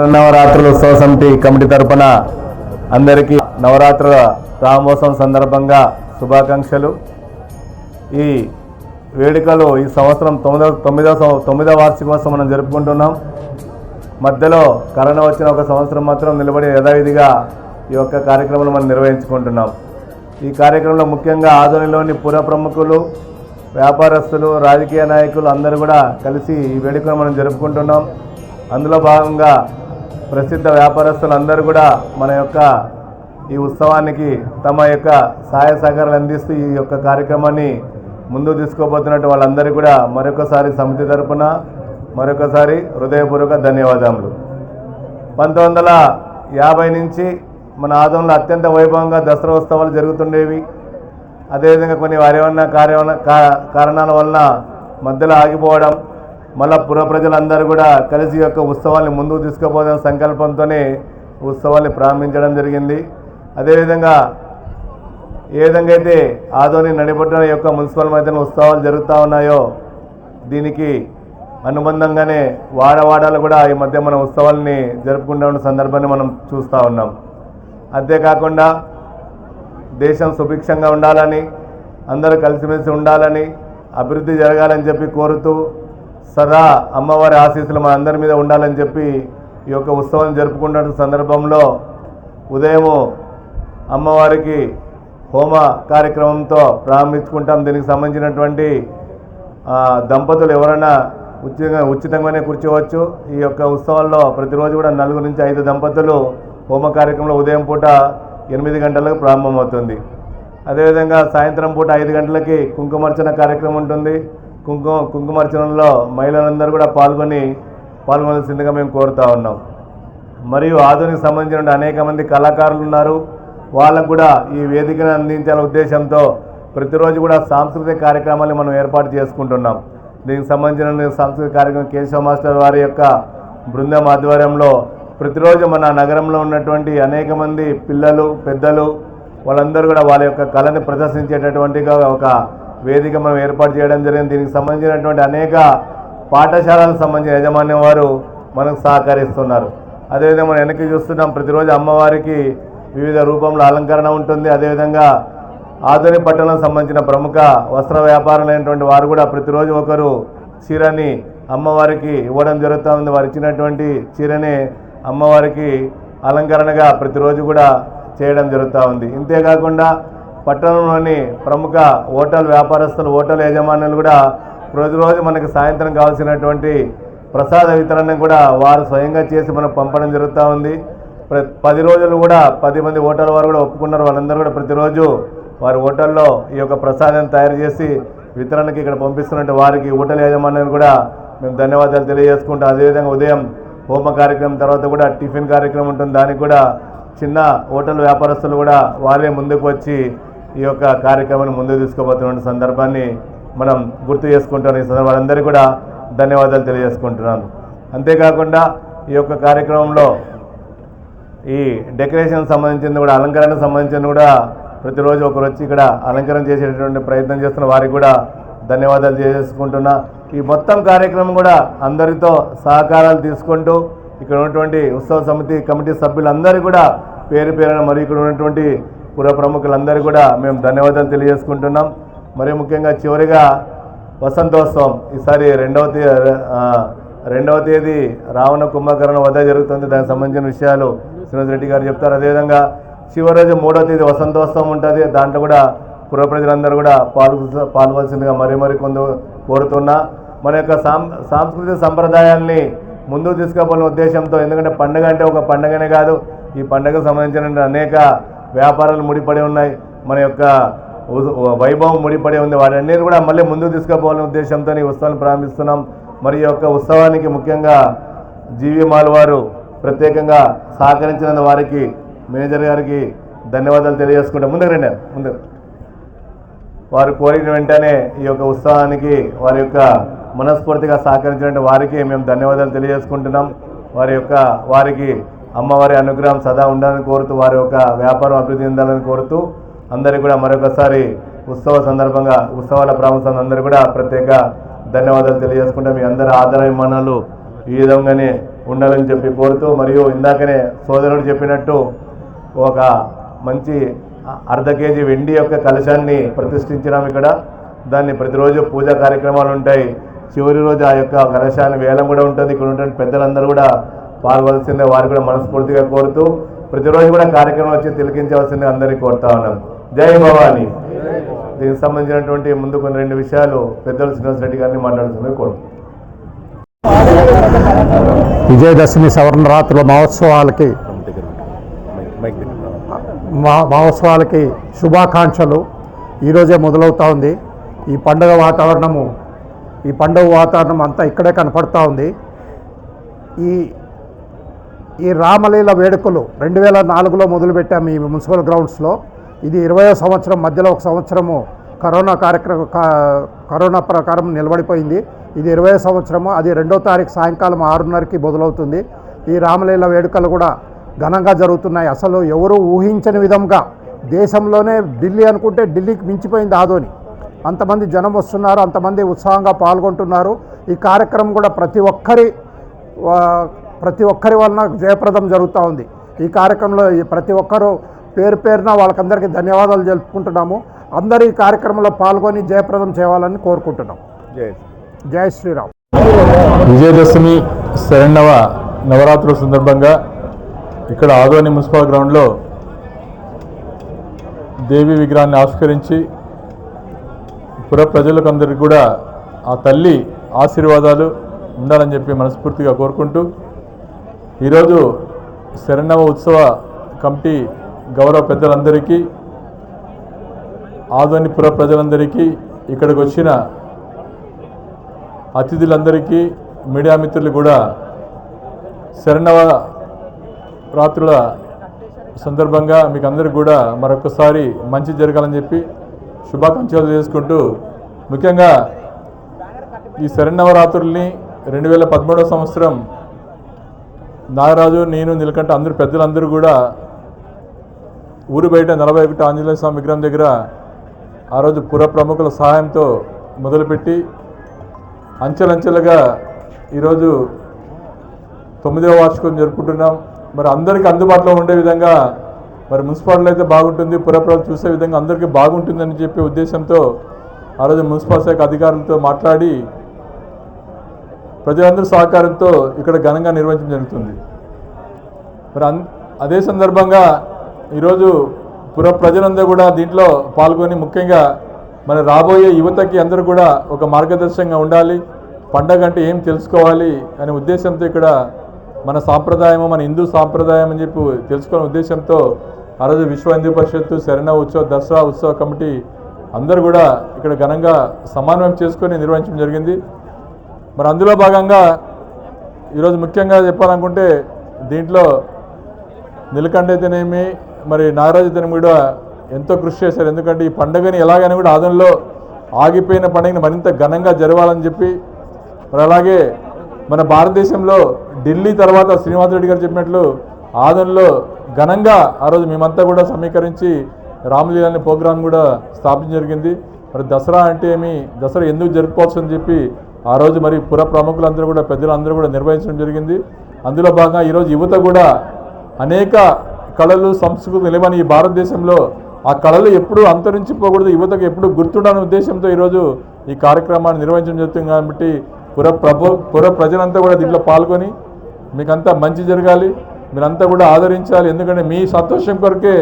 నవరాత్రులు ఉత్సవ సమితి కమిటీ తరపున అందరికీ నవరాత్రుల ప్రారంభోత్సవం సందర్భంగా శుభాకాంక్షలు. ఈ వేడుకలు ఈ సంవత్సరం తొమ్మిదవ తొమ్మిదవ సం- తొమ్మిదవ వార్షికోత్సవం మనం జరుపుకుంటున్నాం. మధ్యలో కరోనా వచ్చిన ఒక సంవత్సరం మాత్రం నిలబడి యథావిధిగా ఈ యొక్క కార్యక్రమాలు మనం నిర్వహించుకుంటున్నాం. ఈ కార్యక్రమంలో ముఖ్యంగా ఆధ్వర్యంలోని పుర ప్రముఖులు వ్యాపారస్తులు రాజకీయ నాయకులు అందరూ కూడా కలిసి ఈ వేడుకను మనం జరుపుకుంటున్నాం. అందులో భాగంగా ప్రసిద్ధ వ్యాపారస్తులందరూ కూడా మన యొక్క ఈ ఉత్సవానికి తమ యొక్క సహాయ సహకారాలు అందిస్తూ ఈ యొక్క కార్యక్రమాన్ని ముందు తీసుకోబోతున్నట్టు వాళ్ళందరూ కూడా మరొకసారి సమితి తరపున మరొకసారి హృదయపూర్వక ధన్యవాదములు. పంతొమ్మిది యాభై నుంచి మన ఆదంలో అత్యంత వైభవంగా దసరా ఉత్సవాలు జరుగుతుండేవి. అదేవిధంగా కొన్ని వారేమన్నా కార్యవన కారణాల వలన మధ్యలో ఆగిపోవడం మళ్ళా పుర ప్రజలందరూ కూడా కలిసి యొక్క ఉత్సవాన్ని ముందుకు తీసుకుపోదాం సంకల్పంతోనే ఉత్సవాల్ని ప్రారంభించడం జరిగింది. అదేవిధంగా ఏ విధంగా అయితే ఆదోని నడిపట్టిన యొక్క మున్సిపల్ మధ్యన ఉత్సవాలు జరుగుతూ ఉన్నాయో దీనికి అనుబంధంగానే వాడవాడలు కూడా ఈ మధ్య మన ఉత్సవాల్ని జరుపుకుంటూ ఉన్న సందర్భాన్ని మనం చూస్తూ ఉన్నాం. అంతేకాకుండా దేశం సుభిక్షంగా ఉండాలని అందరూ కలిసిమెలిసి ఉండాలని అభివృద్ధి జరగాలని చెప్పి కోరుతూ సదా అమ్మవారి ఆశీస్సులు మన అందరి మీద ఉండాలని చెప్పి ఈ యొక్క ఉత్సవం జరుపుకుంటున్న సందర్భంలో ఉదయము అమ్మవారికి హోమ కార్యక్రమంతో ప్రారంభించుకుంటాం. దీనికి సంబంధించినటువంటి దంపతులు ఎవరైనా ఉచితంగా ఉచితంగానే కూర్చోవచ్చు. ఈ యొక్క ఉత్సవాల్లో ప్రతిరోజు కూడా నలుగురు నుంచి ఐదు దంపతులు హోమ కార్యక్రమంలో ఉదయం పూట ఎనిమిది గంటలకు ప్రారంభమవుతుంది. అదేవిధంగా సాయంత్రం పూట ఐదు గంటలకి కుంకుమార్చన కార్యక్రమం ఉంటుంది. కుంకుమ కుంకుమార్చనలో మహిళలందరూ కూడా పాల్గొని పాల్గొనాల్సిందిగా మేము కోరుతా ఉన్నాం. మరియు ఆధునిక సంబంధించిన అనేక మంది కళాకారులు ఉన్నారు. వాళ్ళకు కూడా ఈ వేదికను అందించాలనే ఉద్దేశంతో ప్రతిరోజు కూడా సాంస్కృతిక కార్యక్రమాలు మనం ఏర్పాటు చేసుకుంటున్నాం. దీనికి సంబంధించిన సాంస్కృతిక కార్యక్రమం కేశవ మాస్టర్ వారి యొక్క బృందం ఆధ్వర్యంలో ప్రతిరోజు మన నగరంలో ఉన్నటువంటి అనేక మంది పిల్లలు పెద్దలు వాళ్ళందరూ కూడా వాళ్ళ యొక్క కళని ప్రదర్శించేటటువంటిగా ఒక వేదిక మనం ఏర్పాటు చేయడం జరిగింది. దీనికి సంబంధించినటువంటి అనేక పాఠశాలలకు సంబంధించిన యాజమాన్యం వారు మనకు సహకరిస్తున్నారు. అదేవిధంగా మనం వెనక్కి చూస్తున్నాం ప్రతిరోజు అమ్మవారికి వివిధ రూపంలో అలంకరణ ఉంటుంది. అదేవిధంగా ఆధునిక పట్టణం సంబంధించిన ప్రముఖ వస్త్ర వ్యాపారులైనటువంటి వారు కూడా ప్రతిరోజు ఒకరు చీరని అమ్మవారికి ఇవ్వడం జరుగుతూ ఉంది వారు ఇచ్చినటువంటి చీరని అమ్మవారికి అలంకరణగా ప్రతిరోజు కూడా చేయడం జరుగుతూ ఉంది ఇంతేకాకుండా పట్టణంలోని ప్రముఖ హోటల్ వ్యాపారస్తులు హోటల్ యజమానులు కూడా ప్రతిరోజు మనకి సాయంత్రం కావాల్సినటువంటి ప్రసాద వితరణ కూడా వారు స్వయంగా చేసి మనకు పంపడం జరుగుతూ ఉంది. ప్రతి పది రోజులు కూడా పది మంది హోటల్ వారు కూడా ఒప్పుకున్నారు. వాళ్ళందరూ కూడా ప్రతిరోజు వారి హోటల్లో ఈ యొక్క ప్రసాదాన్ని తయారు చేసి వితరణకి ఇక్కడ పంపిస్తున్నట్టు వారికి హోటల్ యాజమాన్యాన్ని కూడా మేము ధన్యవాదాలు తెలియజేసుకుంటాం అదేవిధంగా ఉదయం హోమ కార్యక్రమం తర్వాత కూడా టిఫిన్ కార్యక్రమం ఉంటుంది. దానికి కూడా చిన్న హోటల్ వ్యాపారస్తులు కూడా వారే ముందుకు వచ్చి ఈ యొక్క కార్యక్రమాన్ని ముందుకు తీసుకోబోతున్న సందర్భాన్ని మనం గుర్తు చేసుకుంటున్నాం ఈ సందర్భం వారందరికీ కూడా ధన్యవాదాలు తెలియజేసుకుంటున్నాను. అంతేకాకుండా ఈ యొక్క కార్యక్రమంలో ఈ డెకరేషన్ సంబంధించింది కూడా అలంకరణకు సంబంధించింది కూడా ప్రతిరోజు ఒకరు వచ్చి ఇక్కడ అలంకరణ చేసేటటువంటి ప్రయత్నం చేస్తున్న వారికి కూడా ధన్యవాదాలు తెలియజేసుకుంటున్నా. ఈ మొత్తం కార్యక్రమం కూడా అందరితో సహకారాలు తీసుకుంటూ ఇక్కడ ఉన్నటువంటి ఉత్సవ సమితి కమిటీ సభ్యులందరూ కూడా పేరు పేరున మరియు ఇక్కడ ఉన్నటువంటి పుర ప్రముఖులందరూ కూడా మేము ధన్యవాదాలు తెలియజేసుకుంటున్నాం. మరి ముఖ్యంగా చివరిగా వసంతోత్సవం. ఈసారి రెండవ తే రెండవ తేదీ రావణ కుంభకరణ వద్ద జరుగుతుంది. దానికి సంబంధించిన విషయాలు శ్రీనివాస్ రెడ్డి గారు చెప్తారు. అదేవిధంగా చివరి రోజు మూడవ తేదీ వసంతోత్సవం ఉంటుంది. దాంట్లో కూడా పుర ప్రజలందరూ కూడా పాల్గొ పాల్గొల్సిందిగా మరీ మరీ కొంత కోరుతున్నా. మన యొక్క సాం సాంస్కృతిక సంప్రదాయాల్ని ముందుకు తీసుకుపోయిన ఉద్దేశంతో ఎందుకంటే పండుగ అంటే ఒక పండుగనే కాదు. ఈ పండుగకు సంబంధించిన అనేక వ్యాపారాలు ముడిపడి ఉన్నాయి. మన యొక్క వైభవం ముడిపడి ఉంది. వాటన్నిటిని కూడా మళ్ళీ ముందుకు తీసుకుపోవాలనే ఉద్దేశంతో ఈ ఉత్సవాన్ని ప్రారంభిస్తున్నాం. మరి యొక్క ఉత్సవానికి ముఖ్యంగా జీవీమాల్ వారు ప్రత్యేకంగా సహకరించిన వారికి మేనేజర్ గారికి ధన్యవాదాలు తెలియజేసుకుంటాం. ముందుకు రండి. ముందుకు. వారు కోరిన వెంటనే ఈ యొక్క ఉత్సవానికి వారి యొక్క మనస్ఫూర్తిగా సహకరించిన వారికి మేము ధన్యవాదాలు తెలియజేసుకుంటున్నాం. వారి యొక్క వారికి అమ్మవారి అనుగ్రహం సదా ఉండాలని కోరుతూ వారి యొక్క వ్యాపారం అభివృద్ధి చెందాలని కోరుతూ అందరికీ కూడా మరొకసారి ఉత్సవ సందర్భంగా ఉత్సవాల ప్రాముఖ్యం అందరూ కూడా ప్రత్యేక ధన్యవాదాలు తెలియజేసుకుంటాం మీ అందరి ఆదరాభిమానాలు ఈ విధంగానే ఉండాలని చెప్పి కోరుతూ మరియు ఇందాకనే సోదరుడు చెప్పినట్టు ఒక మంచి అర్ధ కేజీ వెండి యొక్క కలశాన్ని ప్రతిష్ఠించినాం ఇక్కడ. దాన్ని ప్రతిరోజు పూజా కార్యక్రమాలు ఉంటాయి. చివరి రోజు ఆ యొక్క కలశాన్ని వేలం కూడా ఉంటుంది. ఇక్కడ ఉంటున్న పెద్దలందరూ కూడా పాల్గొల్సిందే వారు కూడా మనస్ఫూర్తిగా కోరుతూ ప్రతిరోజు కూడా కార్యక్రమం వచ్చి తిలకించవలసింది అందరికీ కోరుతా ఉన్నాం. జై భవానీ. దీనికి సంబంధించినటువంటి ముందు కొన్ని రెండు విషయాలు పెద్దలు శ్రీనివాస్ రెడ్డి గారిని మాట్లాడుతుంది కోరుతున్నాం విజయదశమి సవర్ణరాత్రుల మహోత్సవాలకి మా- మహోత్సవాలకి శుభాకాంక్షలు. ఈరోజే మొదలవుతూ ఉంది. ఈ పండుగ వాతావరణము ఈ పండుగ వాతావరణం అంతా ఇక్కడే కనపడతా ఉంది. ఈ ఈ రామలీల వేడుకలు రెండు వేల నాలుగులో మొదలుపెట్టాము ఈ మున్సిపల్ గ్రౌండ్స్లో. ఇది ఇరవయో సంవత్సరం మధ్యలో ఒక సంవత్సరము కరోనా కార్యక్రమం కరోనా ప్రకారం నిలబడిపోయింది. ఇది ఇరవై సంవత్సరము అది రెండో తారీఖు సాయంకాలం ఆరున్నరకి మొదలవుతుంది. ఈ రామలీల వేడుకలు కూడా ఘనంగా జరుగుతున్నాయి. అసలు ఎవరు ఊహించని విధంగా దేశంలోనే ఢిల్లీ అనుకుంటే ఢిల్లీకి మించిపోయింది ఆదోని. అంతమంది జనం వస్తున్నారు అంతమంది ఉత్సాహంగా పాల్గొంటున్నారు. ఈ కార్యక్రమం కూడా ప్రతి ఒక్కరి ప్రతి ఒక్కరి వలన జయప్రదం జరుగుతూ ఉంది. ఈ కార్యక్రమంలో ఈ ప్రతి ఒక్కరూ పేరు పేరున వాళ్ళకందరికీ ధన్యవాదాలు తెలుపుకుంటున్నాము. అందరూ ఈ కార్యక్రమంలో పాల్గొని జయప్రదం చేయాలని కోరుకుంటున్నాం. జై శ్రీరామ్. విజయదశమి శరణవ నవరాత్రుల సందర్భంగా ఇక్కడ ఆదోని మున్సిపల్ గ్రౌండ్లో దేవి విగ్రహాన్ని ఆవిష్కరించి పుర ప్రజలకు అందరికీ కూడా ఆ తల్లి ఆశీర్వాదాలు ఉండాలని చెప్పి మనస్ఫూర్తిగా కోరుకుంటూ ఈరోజు శరణవ ఉత్సవ కమిటీ గౌరవ పెద్దలందరికీ ఆధ్వనిపుర ప్రజలందరికీ ఇక్కడికి వచ్చిన అతిథులందరికీ మీడియా మిత్రులు కూడా శరణవ రాత్రుల సందర్భంగా మీకు అందరికి కూడా మరొకసారి మంచి జరగాలని చెప్పి శుభాకాంక్షలు చేసుకుంటూ ముఖ్యంగా ఈ శరణవరాత్రుల్ని రెండు వేల పదమూడవ సంవత్సరం నాగరాజు నేను నిలకంటే అందరు పెద్దలందరూ కూడా ఊరు బయట నలభై ఒకటి ఆంజనేయ స్వామి విగ్రహం దగ్గర ఆ రోజు పుర ప్రముఖుల సహాయంతో మొదలుపెట్టి అంచెలంచెలుగా ఈరోజు తొమ్మిదవ వార్షికం జరుపుకుంటున్నాం. మరి అందరికీ అందుబాటులో ఉండే విధంగా మరి మున్సిపాలిటీ అయితే బాగుంటుంది. పురప్రజలు చూసే విధంగా అందరికీ బాగుంటుందని చెప్పే ఉద్దేశంతో ఆ రోజు మున్సిపల్ శాఖ అధికారులతో మాట్లాడి ప్రజలందరి సహకారంతో ఇక్కడ ఘనంగా నిర్వహించడం జరుగుతుంది. మరి అన్ అదే సందర్భంగా ఈరోజు పుర ప్రజలందరూ కూడా దీంట్లో పాల్గొని ముఖ్యంగా మన రాబోయే యువతకి అందరూ కూడా ఒక మార్గదర్శకంగా ఉండాలి. పండగ అంటే ఏం తెలుసుకోవాలి అనే ఉద్దేశంతో ఇక్కడ మన సాంప్రదాయము మన హిందూ సాంప్రదాయం అని చెప్పి తెలుసుకునే ఉద్దేశంతో ఆ రోజు విశ్వ హిందూ పరిషత్తు శరణ ఉత్సవ దసరా ఉత్సవ కమిటీ అందరూ కూడా ఇక్కడ ఘనంగా సమన్వయం చేసుకొని నిర్వహించడం జరిగింది. మరి అందులో భాగంగా ఈరోజు ముఖ్యంగా చెప్పాలనుకుంటే దీంట్లో నిలకండ అయితేనేమి మరి నాగరాజు అయితేనేమి కూడా ఎంతో కృషి చేశారు. ఎందుకంటే ఈ పండుగని ఎలాగైనా కూడా ఆదంలో ఆగిపోయిన పండుగని మరింత ఘనంగా జరగాలని చెప్పి మరి అలాగే మన భారతదేశంలో ఢిల్లీ తర్వాత శ్రీనివాస్ రెడ్డి గారు చెప్పినట్లు ఆదంలో ఘనంగా ఆ రోజు మేమంతా కూడా సమీకరించి రామలీల అనే ప్రోగ్రాం కూడా స్థాపించడం జరిగింది. మరి దసరా అంటే ఏమి దసరా ఎందుకు జరుపుకోవచ్చు అని చెప్పి ఆ రోజు మరి పుర ప్రముఖులందరూ కూడా పెద్దలందరూ కూడా నిర్వహించడం జరిగింది. అందులో భాగంగా ఈరోజు యువత కూడా అనేక కళలు సంస్కృతి నిలవని ఈ భారతదేశంలో ఆ కళలు ఎప్పుడూ అంతరించిపోకూడదు. యువతకు ఎప్పుడు గుర్తుండాలనే ఉద్దేశంతో ఈరోజు ఈ కార్యక్రమాన్ని నిర్వహించడం జరుగుతుంది కాబట్టి పుర ప్రభు పుర ప్రజలంతా కూడా దీంట్లో పాల్గొని మీకంతా మంచి జరగాలి. మీరంతా కూడా ఆదరించాలి. ఎందుకంటే మీ సంతోషం కొరకే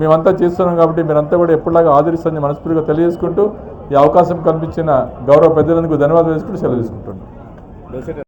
మేమంతా చేస్తున్నాం కాబట్టి మీరంతా కూడా ఎప్పటిలాగా ఆదరిస్తారని మనస్ఫూర్తిగా తెలియజేసుకుంటూ ఈ అవకాశం కల్పించిన గౌరవ పెద్దలందుకు ధన్యవాదాలు వేసుకుంటూ సెలవు తీసుకుంటున్నాను.